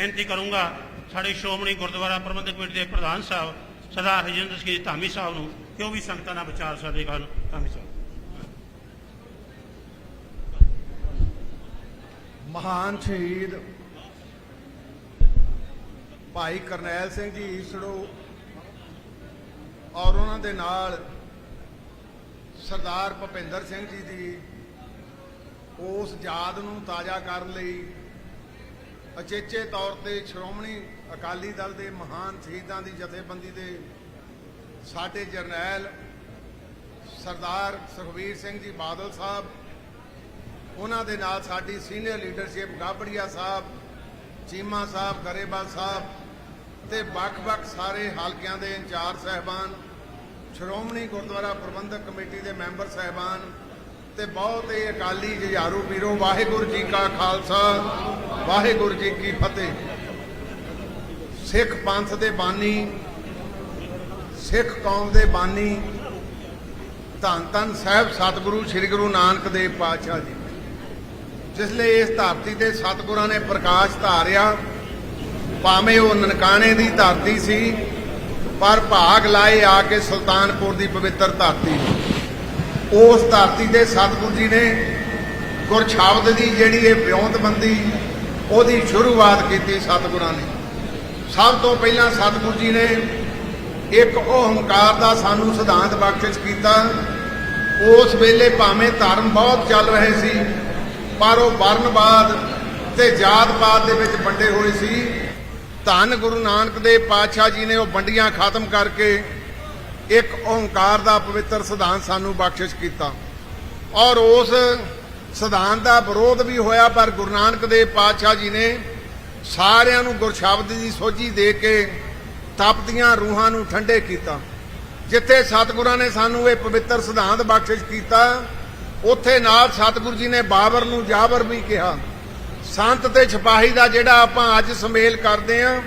ਬੇਨਤੀ ਕਰੂੰਗਾ ਸਾਡੇ ਸ਼੍ਰੋਮਣੀ ਗੁਰਦੁਆਰਾ ਪ੍ਰਬੰਧਕ ਕਮੇਟੀ ਦੇ ਪ੍ਰਧਾਨ ਸਾਹਿਬ, ਸਰਦਾਰ ਹਰਜਿੰਦਰ ਸਿੰਘ ਜੀ ਧਾਮੀ ਸਾਹਿਬ ਨੂੰ ਕਿ ਉਹ ਵੀ ਸੰਗਤਾਂ ਨਾਲ ਵਿਚਾਰ ਸਾਡੇ ਕਰਨ ਧਾਮੀ ਸਾਹਿਬ। ਮਹਾਨ ਸ਼ਹੀਦ ਭਾਈ ਕਰਨੈਲ ਸਿੰਘ ਜੀ ਈਸੜੋ ਔਰ ਉਹਨਾਂ ਦੇ ਨਾਲ ਸਰਦਾਰ ਭੁਪਿੰਦਰ ਸਿੰਘ ਜੀ ਦੀ ਉਸ ਯਾਦ ਨੂੰ ਤਾਜ਼ਾ ਕਰਨ ਲਈ ਅਚੇਚੇ ਤੌਰ ਤੇ ਸ਼੍ਰੋਮਣੀ ਅਕਾਲੀ ਦਲ ਦੇ ਮਹਾਨ ਸ਼ਹੀਦਾਂ ਦੀ ਜਥੇਬੰਦੀ ਦੇ ਸਾਡੇ ਜਰਨੈਲ ਸਰਦਾਰ ਸੁਖਬੀਰ ਸਿੰਘ ਜੀ ਬਾਦਲ ਸਾਹਿਬ, ਉਹਨਾਂ ਦੇ ਨਾਲ ਸਾਡੀ ਸੀਨੀਅਰ ਲੀਡਰਸ਼ਿਪ ਗਾਬੜੀਆ ਸਾਹਿਬ, ਚੀਮਾ ਸਾਹਿਬ, ਗਰੇਵਾਲ ਸਾਹਿਬ ਤੇ ਵੱਖ-ਵੱਖ ਸਾਰੇ ਹਲਕਿਆਂ ਦੇ ਇੰਚਾਰਜ ਸਹਿਬਾਨ, ਸ਼੍ਰੋਮਣੀ ਗੁਰਦੁਆਰਾ ਪ੍ਰਬੰਧਕ ਕਮੇਟੀ ਦੇ ਮੈਂਬਰ ਸਹਿਬਾਨ ਤੇ ਬਹੁਤ ਹੀ ਅਕਾਲੀ ਜੁਝਾਰੂ ਵੀਰੋ ਵਾਹਿਗੁਰੂ ਜੀ ਕਾ ਖਾਲਸਾ। ਵਾਹਿਗੁਰੂ ਜੀ ਕੀ ਫਤਿਹ। ਸਿੱਖ ਪੰਥ ਦੇ ਬਾਨੀ, ਸਿੱਖ ਕੌਮ ਦੇ ਬਾਨੀ, ਧੰਨ ਧੰਨ ਸਾਹਿਬ ਸਤਿਗੁਰੂ ਸ੍ਰੀ ਗੁਰੂ ਨਾਨਕ ਦੇਵ ਪਾਤਸ਼ਾਹ ਜੀ। ਜਿਸ ਲਈ ਇਸ ਧਰਤੀ ਤੇ ਸਤਿਗੁਰਾਂ ਨੇ ਪ੍ਰਕਾਸ਼ ਧਾਰਿਆ, ਭਾਵੇਂ ਉਹ ਨਨਕਾਣੇ ਦੀ ਧਰਤੀ ਸੀ, ਪਰ ਭਾਗ ਲਾਏ ਆ ਕੇ ਸੁਲਤਾਨਪੁਰ ਦੀ ਪਵਿੱਤਰ ਧਰਤੀ। ਉਸ ਧਰਤੀ ਤੇ ਸਤਿਗੁਰੂ ਜੀ ਨੇ ਗੁਰ ਦੀ ਜਿਹੜੀ ਇਹ ਵਿਉਂਤਬੰਦੀ ਉਹਦੀ ਸ਼ੁਰੂਆਤ ਕੀਤੀ ਸਤਿਗੁਰਾਂ ਨੇ। ਸਭ ਤੋਂ ਪਹਿਲਾਂ ਸਤਿਗੁਰੂ ਜੀ ਨੇ ਇੱਕ ਉਹ ਹੰਕਾਰ ਦਾ ਸਾਨੂੰ ਸਿਧਾਂਤ ਬਖਸ਼ਿਸ਼ ਕੀਤਾ। ਉਸ ਵੇਲੇ ਭਾਵੇਂ ਧਰਮ ਬਹੁਤ ਚੱਲ ਰਹੇ ਸੀ, ਪਰ ਉਹ ਵਰਨਵਾਦ ਤੇ ਜਾਤ-ਪਾਤ ਦੇ ਵਿੱਚ ਵੰਡੇ ਹੋਏ ਸੀ। ਧੰਨ ਗੁਰੂ ਨਾਨਕ ਦੇਵ ਪਾਤਸ਼ਾਹ ਜੀ ਨੇ ਉਹ ਵੰਡੀਆਂ ਖਤਮ ਕਰਕੇ ਇੱਕ ਓੰਕਾਰ ਦਾ ਪਵਿੱਤਰ ਸਿਧਾਂਤ ਸਾਨੂੰ ਬਖਸ਼ਿਸ਼ ਕੀਤਾ। ਔਰ ਉਸ ਸਿਧਾਂਤ ਦਾ ਵਿਰੋਧ ਵੀ ਹੋਇਆ, ਪਰ ਗੁਰੂ ਨਾਨਕ ਦੇਵ ਪਾਤਸ਼ਾਹ ਜੀ ਨੇ ਸਾਰਿਆਂ ਨੂੰ ਗੁਰਸ਼ਬਦ ਦੀ ਸੋਝੀ ਦੇ ਕੇ ਤਪਦੀਆਂ ਰੂਹਾਂ ਨੂੰ ਠੰਡੇ ਕੀਤਾ। ਜਿੱਥੇ ਸਤਿਗੁਰਾਂ ਨੇ ਸਾਨੂੰ ਇਹ ਪਵਿੱਤਰ ਸਿਧਾਂਤ ਬਖਸ਼ਿਸ਼ ਕੀਤਾ, ਉੱਥੇ ਨਾਲ ਸਤਿਗੁਰੂ ਜੀ ਨੇ ਬਾਬਰ ਨੂੰ ਜਾਬਰ ਵੀ ਕਿਹਾ। ਸੰਤ ਤੇ ਸਿਪਾਹੀ ਦਾ ਜਿਹੜਾ ਆਪਾਂ ਅੱਜ ਸਮੇਲ ਕਰਦੇ ਆਂ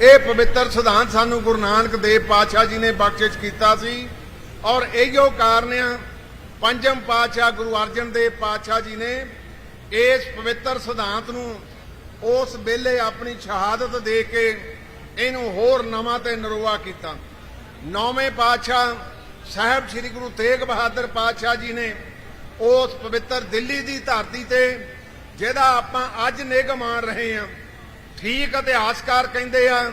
ਇਹ ਪਵਿੱਤਰ ਸਿਧਾਂਤ ਸਾਨੂੰ ਗੁਰੂ ਨਾਨਕ ਦੇਵ ਪਾਤਸ਼ਾਹ ਜੀ ਨੇ ਬਖਸ਼ਿਸ਼ ਕੀਤਾ ਸੀ। ਔਰ ਇਹੀਓ ਕਾਰਨ ਆ ਪੰਜਮ ਪਾਤਸ਼ਾਹ ਗੁਰੂ ਅਰਜਨ ਦੇਵ ਪਾਤਸ਼ਾਹ ਜੀ ਨੇ ਇਸ ਪਵਿੱਤਰ ਸਿਧਾਂਤ ਨੂੰ ਉਸ ਵੇਲੇ ਆਪਣੀ ਸ਼ਹਾਦਤ ਦੇ ਕੇ ਇਹਨੂੰ ਹੋਰ ਨਵਾਂ ਤੇ ਨਰੋਆ ਕੀਤਾ। ਨੌਵੇਂ ਪਾਤਸ਼ਾਹ ਸਾਹਿਬ ਸ੍ਰੀ ਗੁਰੂ ਤੇਗ ਬਹਾਦਰ ਪਾਤਸ਼ਾਹ ਜੀ ਨੇ ਉਸ ਪਵਿੱਤਰ ਦਿੱਲੀ ਦੀ ਧਰਤੀ ਤੇ, ਜਿਹਦਾ ਆਪਾਂ ਅੱਜ ਨਿਗ ਮਾਣ ਰਹੇ ਹਾਂ, ਠੀਕ ਇਤਿਹਾਸਕਾਰ ਕਹਿੰਦੇ ਆ,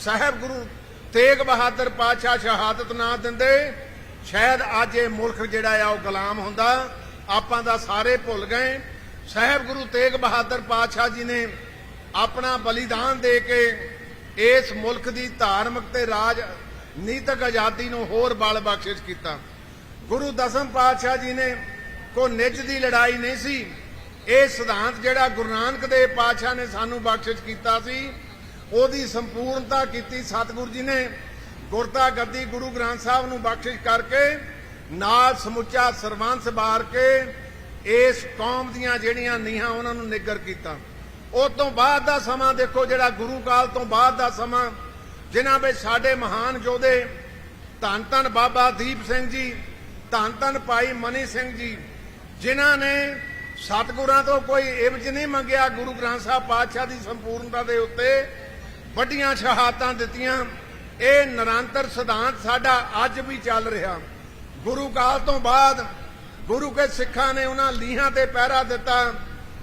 ਸਾਹਿਬ ਗੁਰੂ ਤੇਗ ਬਹਾਦਰ ਪਾਤਸ਼ਾਹ ਸ਼ਹਾਦਤ ਨਾ ਦਿੰਦੇ ਸ਼ਾਇਦ ਅੱਜ ਇਹ ਮੁਲਕ ਜਿਹੜਾ ਆ ਉਹ ਗੁਲਾਮ ਹੁੰਦਾ। ਆਪਾਂ ਦਾ ਸਾਰੇ ਭੁੱਲ ਗਏ। ਸਾਹਿਬ ਗੁਰੂ ਤੇਗ ਬਹਾਦਰ ਪਾਤਸ਼ਾਹ ਜੀ ਨੇ ਆਪਣਾ ਬਲੀਦਾਨ ਦੇ ਕੇ ਇਸ ਮੁਲਕ ਦੀ ਧਾਰਮਿਕ ਤੇ ਰਾਜ ਨੀਤਕ ਆਜ਼ਾਦੀ ਨੂੰ ਹੋਰ ਬਲ ਬਖਸ਼ਿਸ਼ ਕੀਤਾ। ਗੁਰੂ ਦਸਮ ਪਾਤਸ਼ਾਹ ਜੀ ਨੇ ਕੋ ਨਿੱਜ ਦੀ ਲੜਾਈ ਨਹੀਂ ਸੀ। ਇਹ ਸਿਧਾਂਤ ਜਿਹੜਾ ਗੁਰੂ ਨਾਨਕ ਦੇਵ ਪਾਤਸ਼ਾਹ ਨੇ ਸਾਨੂੰ ਬਖਸ਼ਿਸ਼ ਕੀਤਾ ਸੀ, ਉਹਦੀ ਸੰਪੂਰਨਤਾ ਕੀਤੀ। ਸਤਿਗੁਰੂ ਜੀ ਨੇ ਗੁਰਤਾ ਗੱਦੀ ਗੁਰੂ ਗ੍ਰੰਥ ਸਾਹਿਬ ਨੂੰ ਬਖਸ਼ਿਸ਼ ਕਰਕੇ, ਨਾਲ ਸਮੁੱਚਾ ਸਰਵੰਸ ਬਾਰ ਕੇ, ਇਸ ਕੌਮ ਦੀਆਂ ਜਿਹੜੀਆਂ ਨੀਹਾਂ ਉਹਨਾਂ ਨੂੰ ਨਿੱਗਰ ਕੀਤਾ। ਉਸ ਤੋਂ ਬਾਅਦ ਦਾ ਸਮਾਂ ਦੇਖੋ, ਜਿਹੜਾ ਗੁਰੂ ਕਾਲ ਤੋਂ ਬਾਅਦ ਦਾ ਸਮਾਂ, ਜਿਨ੍ਹਾਂ ਵਿੱਚ ਸਾਡੇ ਮਹਾਨ ਯੋਧੇ ਧੰਨ ਧੰਨ ਬਾਬਾ ਦੀਪ ਸਿੰਘ ਜੀ, ਧੰਨ ਧੰਨ ਭਾਈ ਮਨੀ ਸਿੰਘ ਜੀ, ਜਿਨ੍ਹਾਂ ਨੇ ਸਤਿਗੁਰਾਂ ਤੋਂ ਕੋਈ ਇਵਜ ਨਹੀਂ ਮੰਗਿਆ ਗੁਰੂ ਗ੍ਰੰਥ ਸਾਹਿਬ ਪਾਤਸ਼ਾਹ ਦੀ ਸੰਪੂਰਨਤਾ ਦੇ ਉੱਤੇ, ਵੱਡੀਆਂ ਸ਼ਹਾਦਤਾਂ ਦਿੱਤੀਆਂ। ਇਹ ਨਿਰੰਤਰ ਸਿਧਾਂਤ ਸਾਡਾ ਅੱਜ ਵੀ ਚੱਲ ਰਿਹਾ। ਗੁਰੂ ਕਾਲ ਤੋਂ ਬਾਅਦ ਗੁਰੂ ਕੇ ਸਿੱਖਾਂ ਨੇ ਉਹਨਾਂ ਲੀਹਾਂ ਤੇ ਪਹਿਰਾ ਦਿੱਤਾ,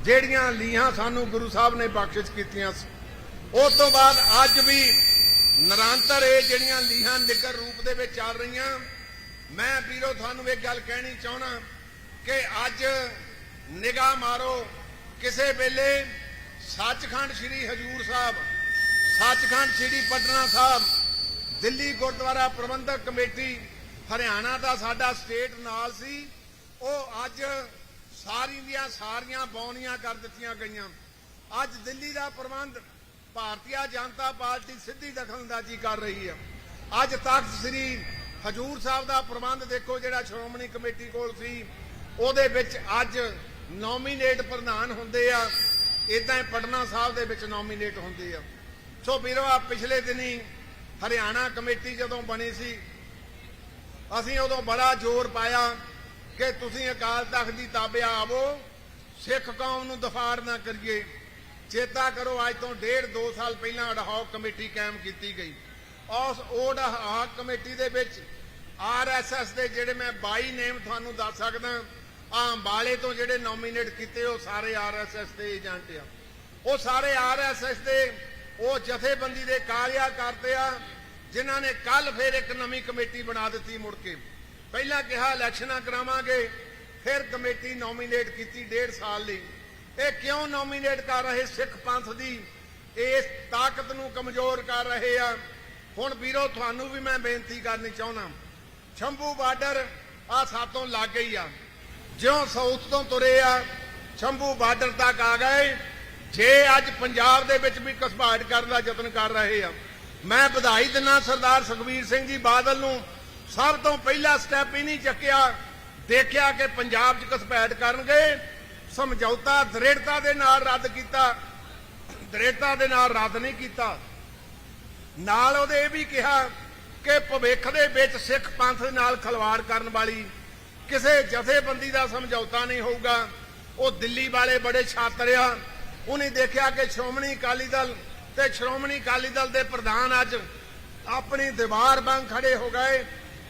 ਜਿਹੜੀਆਂ ਲੀਹਾਂ ਸਾਨੂੰ ਗੁਰੂ ਸਾਹਿਬ ਨੇ ਬਖਸ਼ਿਸ਼ ਕੀਤੀਆਂ ਸੀ। ਉਸ ਤੋਂ ਬਾਅਦ ਅੱਜ ਵੀ ਨਿਰੰਤਰ ਇਹ ਜਿਹੜੀਆਂ ਲੀਹਾਂ ਨਿਕਰ ਰੂਪ ਦੇ ਵਿੱਚ ਚੱਲ ਰਹੀਆਂ। ਮੈਂ ਵੀਰੋ, ਤੁਹਾਨੂੰ ਇੱਕ ਗੱਲ ਕਹਿਣੀ ਚਾਹਣਾ ਕਿ ਅੱਜ ਨਿਗਾਹ ਮਾਰੋ, ਕਿਸੇ ਵੇਲੇ ਸੱਚਖੰਡ ਸ੍ਰੀ ਹਜੂਰ ਸਾਹਿਬ, ਸੱਚਖੰਡ ਸ੍ਰੀ ਪਟਨਾ ਸਾਹਿਬ ਦਿੱਲੀ ਗੁਰਦੁਆਰਾ ਪ੍ਰਬੰਧਕ ਕਮੇਟੀ ਹਰਿਆਣਾ ਦਾ ਸਾਡਾ ਸਟੇਟ ਨਾਲ ਸੀ। ਉਹ ਅੱਜ ਸਾਰੀ ਦੀਆਂ ਸਾਰੀਆਂ ਬੌਨੀਆਂ ਕਰ ਦਿੱਤੀਆਂ ਗਈਆਂ। ਅੱਜ ਦਿੱਲੀ ਦਾ ਪ੍ਰਬੰਧ ਭਾਰਤੀ ਜਨਤਾ ਪਾਰਟੀ ਸਿੱਧੀ ਦਖਲਅੰਦਾਜ਼ੀ ਕਰ ਰਹੀ ਹੈ। ਅੱਜ ਤਖਤ ਸ੍ਰੀ ਹਜੂਰ ਸਾਹਿਬ ਦਾ ਪ੍ਰਬੰਧ ਦੇਖੋ ਜਿਹੜਾ ਸ਼੍ਰੋਮਣੀ ਕਮੇਟੀ ਕੋਲ ਸੀ। ਉਹਦੇ ਵਿੱਚ ਅੱਜ ਨੋਮੀਨੇਟ ਪ੍ਰਧਾਨ ਹੁੰਦੇ ਆ। ਇਦਾਂ ਹੀ ਪਟਨਾ ਸਾਹਿਬ ਦੇ ਵਿੱਚ ਨੋਮੀਨੇਟ ਹੁੰਦੇ ਆ। ਸੋ ਵੀਰੋ ਆ ਪਿਛਲੇ ਦਿਨੀ ਹਰਿਆਣਾ ਕਮੇਟੀ ਜਦੋਂ ਬਣੀ ਸੀ, ਅਸੀਂ ਉਦੋਂ ਬੜਾ ਜ਼ੋਰ ਪਾਇਆ ਕਿ ਤੁਸੀਂ ਅਕਾਲ ਤਖਤ ਦੀ ਤਾਬਿਆ ਆਵੋ, ਸਿੱਖ ਕੌਮ ਨੂੰ ਦਫਾੜ ਨਾ ਕਰੀਏ। ਚੇਤਾ ਕਰੋ, ਅੱਜ ਤੋਂ ਡੇਢ ਦੋ ਸਾਲ ਪਹਿਲਾਂ ਅਡਹੌਕ ਕਮੇਟੀ ਕਾਇਮ ਕੀਤੀ ਗਈ। ਉਸ ਅਡਹੌਕ ਕਮੇਟੀ ਦੇ ਵਿੱਚ ਆਰਐਸਐਸ ਦੇ ਜਿਹੜੇ ਮੈਂ 22 ਨੇਮ ਤੁਹਾਨੂੰ ਦੱਸ ਸਕਦਾ ਆ ਅੰਬਾਲੇ ਤੋਂ ਜਿਹੜੇ ਨੋਮੀਨੇਟ ਕੀਤੇ, ਉਹ ਸਾਰੇ ਆਰਐਸਐਸ ਦੇ ਏਜੰਟ ਆ। ਉਹ ਸਾਰੇ ਆਰਐਸਐਸ ਦੇ ਉਹ ਜਥੇਬੰਦੀ ਦੇ ਕਾਰਿਆ ਕਰਦੇ ਆ, ਜਿਨ੍ਹਾਂ ਨੇ ਕੱਲ ਫਿਰ ਇੱਕ ਨਵੀਂ ਕਮੇਟੀ ਬਣਾ ਦਿੱਤੀ ਮੁੜ ਕੇ। ਪਹਿਲਾਂ ਕਿਹਾ ਇਲੈਕਸ਼ਨਾਂ ਕਰਾਵਾਂਗੇ, ਫਿਰ ਕਮੇਟੀ ਨੋਮੀਨੇਟ ਕੀਤੀ ਡੇਢ ਸਾਲ ਲਈ। ਇਹ ਕਿਉਂ ਨੋਮੀਨੇਟ ਕਰ ਰਹੇ ਸਿੱਖ ਪੰਥ ਦੀ? ਇਸ ਤਾਕਤ ਨੂੰ ਕਮਜ਼ੋਰ ਕਰ ਰਹੇ ਆ। ਹੁਣ ਵੀਰੋ, ਤੁਹਾਨੂੰ ਵੀ ਮੈਂ ਬੇਨਤੀ ਕਰਨੀ ਚਾਹੁੰਦਾ ਸ਼ੰਭੂ ਬਾਰਡਰ ਆ ਸਾਤੋਂ ਲੱਗ ਗਈ ਆ। ਜਿਉਂ ਸਾਊਥ ਤੋਂ ਤੁਰੇ ਆ, ਸ਼ੰਭੂ ਬਾਰਡਰ ਤੱਕ ਆ ਗਏ। ਜੇ ਅੱਜ ਪੰਜਾਬ ਦੇ ਵਿੱਚ ਵੀ ਘਸਪਾਟ ਕਰਨ ਦਾ ਯਤਨ ਕਰ ਰਹੇ ਆ। ਮੈਂ ਵਧਾਈ ਦਿੰਦਾ ਸਰਦਾਰ ਸੁਖਬੀਰ ਸਿੰਘ ਜੀ ਬਾਦਲ ਨੂੰ। ਸਭ ਤੋਂ ਪਹਿਲਾ ਸਟੈਪ ਹੀ ਨਹੀਂ ਚੱਕਿਆ, ਦੇਖਿਆ ਕਿ ਪੰਜਾਬ 'ਚ ਘਸਪੈਠ ਕਰਨਗੇ। ਸਮਝੌਤਾ ਦ੍ਰਿੜਤਾ ਦੇ ਨਾਲ ਰੱਦ ਕੀਤਾ। ਦ੍ਰਿੜਤਾ ਦੇ ਨਾਲ ਰੱਦ ਨਹੀਂ ਕੀਤਾ। ਨਾਲ ਉਹਦੇ ਇਹ ਵੀ ਕਿਹਾ ਕਿ ਭਵਿੱਖ ਦੇ ਵਿੱਚ ਸਿੱਖ ਪੰਥ ਨਾਲ ਖਲਵਾੜ ਕਰਨ ਵਾਲੀ ਕਿਸੇ ਜਥੇਬੰਦੀ ਦਾ ਸਮਝੌਤਾ ਨਹੀਂ ਹੋਊਗਾ। ਉਹ ਦਿੱਲੀ ਵਾਲੇ ਬੜੇ ਛਾਤਰ ਆ। ਉਹਨੇ ਦੇਖਿਆ ਕਿ ਸ਼੍ਰੋਮਣੀ ਅਕਾਲੀ ਦਲ ਤੇ ਸ਼੍ਰੋਮਣੀ ਅਕਾਲੀ ਦਲ ਦੇ ਪ੍ਰਧਾਨ ਅੱਜ ਆਪਣੀ ਦੀਵਾਰ ਵਾਂਗ ਖੜੇ ਹੋ ਗਏ।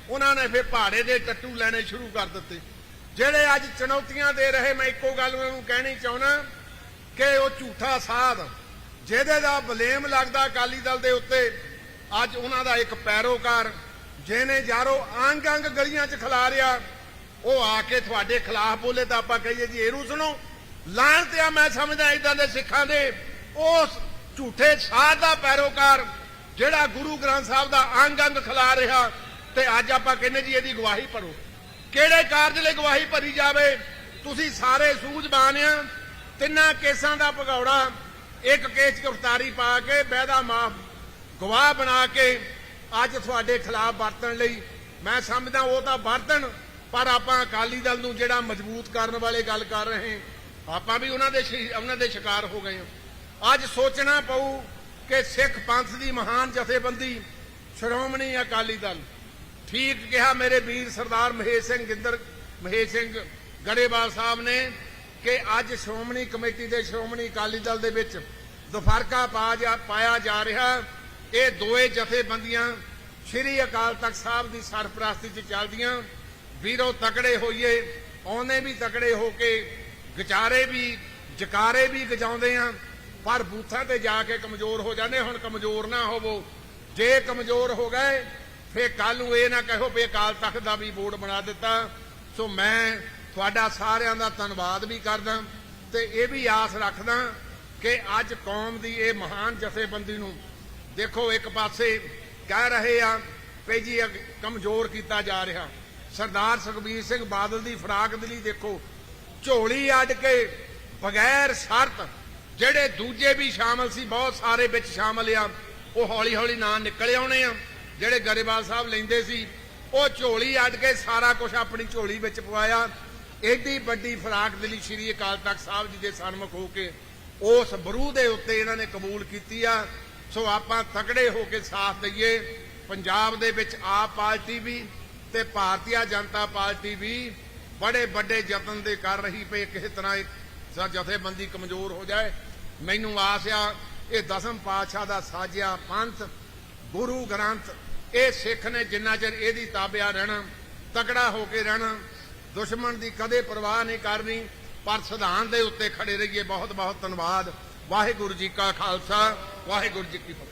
ਉਹਨਾਂ ਨੇ ਫਿਰ ਪਹਾੜੇ ਦੇ ਟੱਟੂ ਲੈਣੇ ਸ਼ੁਰੂ ਕਰ ਦਿੱਤੇ। ਜਿਹੜੇ ਅੱਜ ਚੁਣੌਤੀਆਂ ਦੇ ਰਹੇ, ਮੈਂ ਇੱਕੋ ਗੱਲ ਉਹਨਾਂ ਨੂੰ ਕਹਿਣੀ ਚਾਹੁੰਦਾ ਕਿ ਉਹ ਝੂਠਾ ਸਾਧ, ਜਿਹਦੇ ਦਾ ਬਲੇਮ ਲੱਗਦਾ ਅਕਾਲੀ ਦਲ ਦੇ ਉੱਤੇ, ਅੱਜ ਉਹਨਾਂ ਦਾ ਇੱਕ ਪੈਰੋਕਾਰ, ਜਿਹਨੇ ਯਾਰੋ ਅੰਗ ਅੰਗ ਗਲੀਆਂ 'ਚ ਖਿਲਾਰਿਆ ਉਹ ਆ ਕੇ ਤੁਹਾਡੇ ਖਿਲਾਫ ਬੋਲੇ ਤਾਂ ਆਪਾਂ ਕਹੀਏ ਜੀ, ਇਹਨੂੰ ਸੁਣੋ। ਲਾਹਨਤ ਆ, ਮੈਂ ਸਮਝਦਾ ਇਦਾਂ ਦੇ ਸਿੱਖਾਂ ਦੇ। ਉਸ ਝੂਠੇ ਸਾਧ ਦਾ ਪੈਰੋਕਾਰ, ਜਿਹੜਾ ਗੁਰੂ ਗ੍ਰੰਥ ਸਾਹਿਬ ਦਾ ਅੰਗ ਅੰਗ ਖਿਲਾ ਰਿਹਾ, ਤੇ ਅੱਜ ਆਪਾਂ ਕਹਿੰਦੇ ਜੀ ਇਹਦੀ ਗਵਾਹੀ ਭਰੋ। ਕਿਹੜੇ ਕਾਰਜ ਲਈ ਗਵਾਹੀ ਭਰੀ ਜਾਵੇ? ਤੁਸੀਂ ਸਾਰੇ ਸੂਝਵਾਨ ਆ, ਤਿੰਨਾਂ ਕੇਸਾਂ ਦਾ ਭਗੌੜਾ, ਇੱਕ ਕੇਸ ਗ੍ਰਿਫਤਾਰੀ ਪਾ ਕੇ, ਬੈਦਾ ਮਾਫ, ਗਵਾਹ ਬਣਾ ਕੇ, ਅੱਜ ਤੁਹਾਡੇ ਖਿਲਾਫ ਵਰਤਣ ਲਈ। ਮੈਂ ਸਮਝਦਾ ਉਹ ਤਾਂ ਵਰਤਣ, ਪਰ ਆਪਾਂ ਅਕਾਲੀ ਦਲ ਨੂੰ ਜਿਹੜਾ ਮਜ਼ਬੂਤ ਕਰਨ ਵਾਲੇ ਗੱਲ ਕਰ ਰਹੇ ਹਾਂ ਆਪਾਂ ਵੀ ਉਹਨਾਂ ਦੇ ਉਹਨਾਂ ਦੇ ਸ਼ਿਕਾਰ ਹੋ ਗਏ ਹਾਂ। ਅੱਜ ਸੋਚਣਾ ਪਊ ਕਿ ਸਿੱਖ ਪੰਥ ਦੀ ਮਹਾਨ ਜਥੇਬੰਦੀ ਸ਼੍ਰੋਮਣੀ ਅਕਾਲੀ ਦਲ, ਠੀਕ ਕਿਹਾ ਮੇਰੇ ਵੀਰ ਸਰਦਾਰ ਮਹੇਸ਼ ਸਿੰਘ ਗਿੰਦਰ, ਮਹੇਸ਼ ਸਿੰਘ ਗੜੇਵਾਲ ਸਾਹਿਬ ਨੇ ਕਿ ਅੱਜ ਸ਼੍ਰੋਮਣੀ ਕਮੇਟੀ ਦੇ ਸ਼੍ਰੋਮਣੀ ਅਕਾਲੀ ਦਲ ਦੇ ਵਿੱਚ ਦਫਰਕਾ ਪਾਇਆ ਜਾ ਰਿਹਾ। ਇਹ ਦੋਏ ਜਥੇਬੰਦੀਆਂ ਸ਼੍ਰੀ ਅਕਾਲ ਤਖਤ ਸਾਹਿਬ ਦੀ ਸਰਪ੍ਰਸਤੀ 'ਚ ਚੱਲਦੀਆਂ। ਵੀਰੋ ਤਕੜੇ ਹੋਈਏ ਆਉਨੇ ਵੀ ਤਕੜੇ ਹੋ ਕੇ ਵਿਚਾਰੇ ਵੀ, ਜਕਾਰੇ ਵੀ ਗਜਾਉਂਦੇ ਆ, ਪਰ ਬੂਥਾਂ ਤੇ ਜਾ ਕੇ ਕਮਜ਼ੋਰ ਹੋ ਜਾਂਦੇ, ਹੁਣ ਕਮਜ਼ੋਰ ਨਾ ਹੋਵੋ। ਜੇ ਕਮਜ਼ੋਰ ਹੋ ਗਏ ਫੇ ਕੱਲ ਨੂੰ ਇਹ ਨਾ ਕਹੋ ਵੀ ਅਕਾਲ ਤਖਤ ਦਾ ਵੀ ਬੋਰਡ ਬਣਾ ਦਿੱਤਾ। ਸੋ ਮੈਂ ਤੁਹਾਡਾ ਸਾਰਿਆਂ ਦਾ ਧੰਨਵਾਦ ਵੀ ਕਰਦਾ ਤੇ ਇਹ ਵੀ ਆਸ ਰੱਖਦਾ ਕਿ ਅੱਜ ਕੌਮ ਦੀ ਇਹ ਮਹਾਨ ਜਥੇਬੰਦੀ ਨੂੰ ਦੇਖੋ ਇੱਕ ਪਾਸੇ ਕਹਿ ਰਹੇ ਆ ਵੀ ਜੀ ਕਮਜ਼ੋਰ ਕੀਤਾ ਜਾ ਰਿਹਾ। ਸਰਦਾਰ ਸੁਖਬੀਰ ਸਿੰਘ ਬਾਦਲ ਦੀ ਫਰਾਕ ਦਿਲੀ ਦੇਖੋ ਝੋਲੀ ਅੱਡ ਕੇ ਬਗੈਰ ਸ਼ਰਤ, ਜਿਹੜੇ ਦੂਜੇ ਵੀ ਸ਼ਾਮਲ ਸੀ, ਬਹੁਤ ਸਾਰੇ ਵਿੱਚ ਸ਼ਾਮਲ ਆ, ਉਹ ਹੌਲੀ ਹੌਲੀ ਨਾਂ ਨਿਕਲ ਆਉਣੇ ਆ। ਜਿਹੜੇ ਗਰੇਵਾਲ ਸਾਹਿਬ ਲੈਂਦੇ ਸੀ, ਉਹ ਝੋਲੀ ਅੱਡ ਕੇ ਸਾਰਾ ਕੁਝ ਆਪਣੀ ਝੋਲੀ ਵਿੱਚ ਪਵਾਇਆ। ਏਡੀ ਵੱਡੀ ਫਰਾਕ ਦਿਲੀ ਸ਼੍ਰੀ ਅਕਾਲ ਤਖਤ ਸਾਹਿਬ ਜੀ ਦੇ ਸਨਮੁਖ ਹੋ ਕੇ ਉਸ ਬਰੂ ਦੇ ਉੱਤੇ ਇਹਨਾਂ ਨੇ ਕਬੂਲ ਕੀਤੀ ਆ। ਸੋ ਆਪਾਂ ਤਕੜੇ ਹੋ ਕੇ ਸਾਥ ਦਈਏ। ਪੰਜਾਬ ਦੇ ਵਿੱਚ ਆਪ ਪਾਰਟੀ ਵੀ ਤੇ ਭਾਰਤੀ ਜਨਤਾ ਪਾਰਟੀ ਵੀ ਬੜੇ ਵੱਡੇ ਯਤਨ ਦੇ ਕਰ ਰਹੀ ਪਈ, ਕਿਸੇ ਤਰ੍ਹਾਂ ਇਹ ਜਥੇਬੰਦੀ ਕਮਜ਼ੋਰ ਹੋ ਜਾਏ। ਮੈਨੂੰ ਆਸ ਆ, ਇਹ ਦਸਮ ਪਾਤਸ਼ਾਹ ਦਾ ਸਾਜਿਆ ਪੰਥ, ਗੁਰੂ ਗ੍ਰੰਥ, ਇਹ ਸਿੱਖ ਨੇ ਜਿੰਨਾ ਚਿਰ ਇਹਦੀ ਤਾਬਿਆ ਰਹਿਣਾ, ਤਕੜਾ ਹੋ ਕੇ ਰਹਿਣਾ, ਦੁਸ਼ਮਣ ਦੀ ਕਦੇ ਪਰਵਾਹ ਨਹੀਂ ਕਰਨੀ, ਪਰ ਸਿਧਾਂਤ ਦੇ ਉੱਤੇ ਖੜੇ ਰਹੀਏ। ਬਹੁਤ ਬਹੁਤ ਧੰਨਵਾਦ। ਵਾਹਿਗੁਰੂ ਜੀ ਕਾ ਖਾਲਸਾ, ਵਾਹਿਗੁਰੂ ਜੀ ਕੀ ਫਤਿਹ।